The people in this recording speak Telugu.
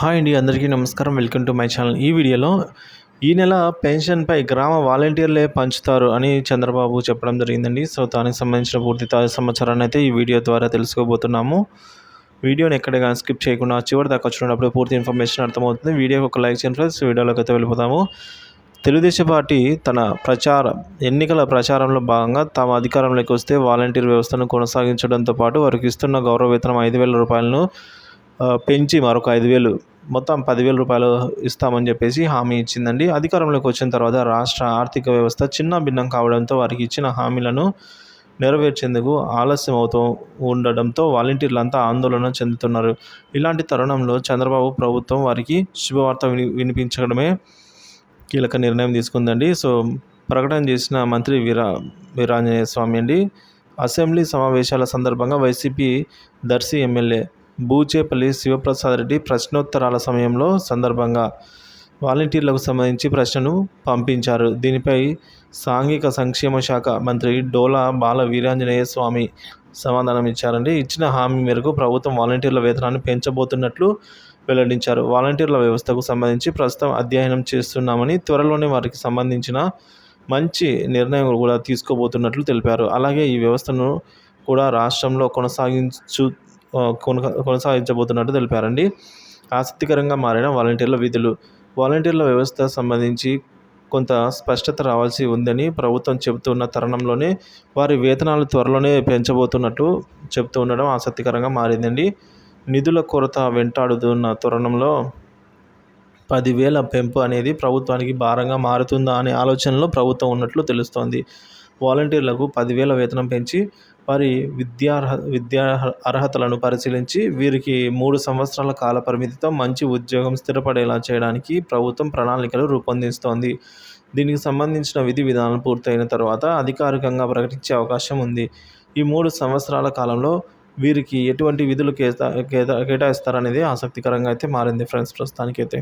హాయ్ అండి అందరికీ నమస్కారం. Welcome to my channel. ఈ వీడియోలో ఈ నెల పెన్షన్పై గ్రామ వాలంటీర్లే పంచుతారు అని చంద్రబాబు చెప్పడం జరిగిందండి. సో దానికి సంబంధించిన పూర్తి తాజా సమాచారాన్ని అయితే ఈ వీడియో ద్వారా తెలుసుకోబోతున్నాము. వీడియోని ఎక్కడ కానీ స్కిప్ చేయకుండా చివరి దాకా వచ్చినప్పుడు పూర్తి ఇన్ఫర్మేషన్ అర్థమవుతుంది. వీడియోకి ఒక లైక్ చేయండి ఫ్రెండ్స్. వీడియోలోకి అయితే వెళ్ళిపోతాము తెలుగుదేశం పార్టీ తన ప్రచార ఎన్నికల ప్రచారంలో భాగంగా తమ అధికారంలోకి వస్తే వాలంటీర్ వ్యవస్థను కొనసాగించడంతో పాటు వారికి ఇస్తున్న గౌరవ వేతనం ఐదు వేల రూపాయలను పెంచి మరొక ఐదు వేలు మొత్తం పదివేల రూపాయలు ఇస్తామని చెప్పేసి హామీ ఇచ్చిందండి. అధికారంలోకి వచ్చిన తర్వాత రాష్ట్ర ఆర్థిక వ్యవస్థ చిన్న భిన్నం కావడంతో వారికి ఇచ్చిన హామీలను నెరవేర్చేందుకు ఆలస్యం అవుతూ ఉండడంతో వాలంటీర్లు అంతా ఆందోళన చెందుతున్నారు. ఇలాంటి తరుణంలో చంద్రబాబు ప్రభుత్వం వారికి శుభవార్త విని వినిపించడమే కీలక నిర్ణయం తీసుకుందండి. సో ప్రకటన చేసిన మంత్రి వీరా వీరాంజనేయ స్వామి అండి. అసెంబ్లీ సమావేశాల సందర్భంగా వైసీపీ దర్శి ఎమ్మెల్యే బూచేపల్లి శివప్రసాద్ రెడ్డి ప్రశ్నోత్తరాల సమయంలో సందర్భంగా వాలంటీర్లకు సంబంధించి ప్రశ్నను పంపించారు. దీనిపై సాంఘిక సంక్షేమ శాఖ మంత్రి డోలా బాల వీరాంజనేయ స్వామి సమాధానం ఇచ్చారండి. ఇచ్చిన హామీ మేరకు ప్రభుత్వం వాలంటీర్ల వేతనాన్ని పెంచబోతున్నట్లు వెల్లడించారు. వాలంటీర్ల వ్యవస్థకు సంబంధించి ప్రస్తుతం అధ్యయనం చేస్తున్నామని త్వరలోనే వారికి సంబంధించిన మంచి నిర్ణయం కూడా తీసుకోబోతున్నట్లు తెలిపారు. అలాగే ఈ వ్యవస్థను కూడా రాష్ట్రంలో కొనసాగించు కొనసాగించబోతున్నట్టు తెలిపారండి. ఆసక్తికరంగా మారిన వాలంటీర్ల విధులు. వాలంటీర్ల వ్యవస్థ సంబంధించి కొంత స్పష్టత రావాల్సి ఉందని ప్రభుత్వం చెబుతున్న తరుణంలోనే వారి వేతనాలు త్వరలోనే పెంచబోతున్నట్టు చెబుతూ ఉండడం ఆసక్తికరంగా మారిందండి. నిధుల కొరత వెంటాడుతున్న తరుణంలో పదివేల పెంపు అనేది ప్రభుత్వానికి భారంగా మారుతుందా అనే ఆలోచనలో ప్రభుత్వం ఉన్నట్లు తెలుస్తోంది. వాలంటీర్లకు పదివేల వేతనం పెంచి వారి విద్యార్హ విద్యా అర్హతలను పరిశీలించి వీరికి మూడు సంవత్సరాల కాల పరిమితితో మంచి ఉద్యోగం స్థిరపడేలా చేయడానికి ప్రభుత్వం ప్రణాళికలు రూపొందిస్తోంది. దీనికి సంబంధించిన విధి విధానాలు పూర్తయిన తర్వాత అధికారికంగా ప్రకటించే అవకాశం ఉంది. ఈ మూడు సంవత్సరాల కాలంలో వీరికి ఎటువంటి విధులు కేటా కేటాయిస్తారనేది ఆసక్తికరంగా అయితే మారింది. ఫ్రెండ్స్ ప్రస్తుతానికైతే